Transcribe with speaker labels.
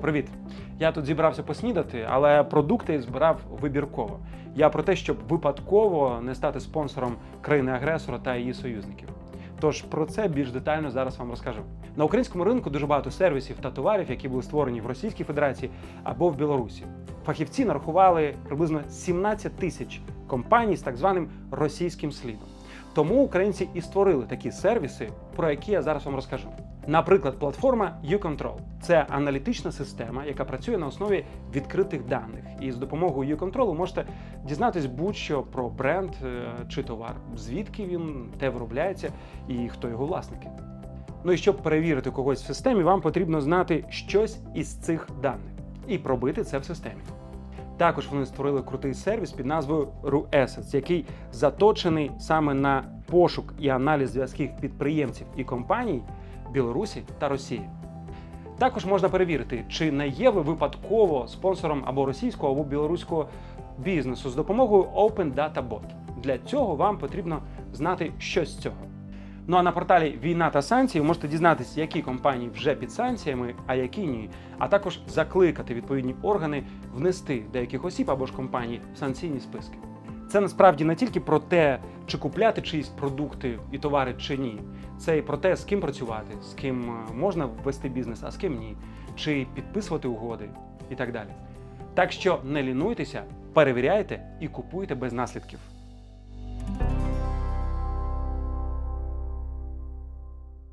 Speaker 1: Привіт! Я тут зібрався поснідати, але продукти збирав вибірково. Я про те, щоб випадково не стати спонсором країни-агресора та її союзників. Тож про це більш детально зараз вам розкажу. На українському ринку дуже багато сервісів та товарів, які були створені в Російській Федерації або в Білорусі. Фахівці нарахували приблизно 17 тисяч компаній з так званим російським слідом. Тому українці і створили такі сервіси, про які я зараз вам розкажу. Наприклад, платформа uControl – це аналітична система, яка працює на основі відкритих даних. І з допомогою uControl ви можете дізнатись будь-що про бренд е, чи товар, звідки він, де виробляється і хто його власники. Ну і щоб перевірити когось в системі, вам потрібно знати щось із цих даних і пробити це в системі. Також вони створили крутий сервіс під назвою RUEssets, який заточений саме на пошук і аналіз зв'язків підприємців і компаній Білорусі та Росії. Також можна перевірити, чи не є ви випадково спонсором або російського, або білоруського бізнесу з допомогою Open Data Bot. Для цього вам потрібно знати щось з цього. Ну а на порталі Війна та санкції ви можете дізнатися, які компанії вже під санкціями, а які ні. А також закликати відповідні органи внести деяких осіб або ж компаній в санкційні списки. Це насправді не тільки про те, чи купляти чиїсь продукти і товари чи ні. Це і про те, з ким працювати, з ким е, можна вести бізнес, а з ким ні, чи підписувати угоди і так далі. Так що не лінуйтеся, перевіряйте і купуйте без наслідків.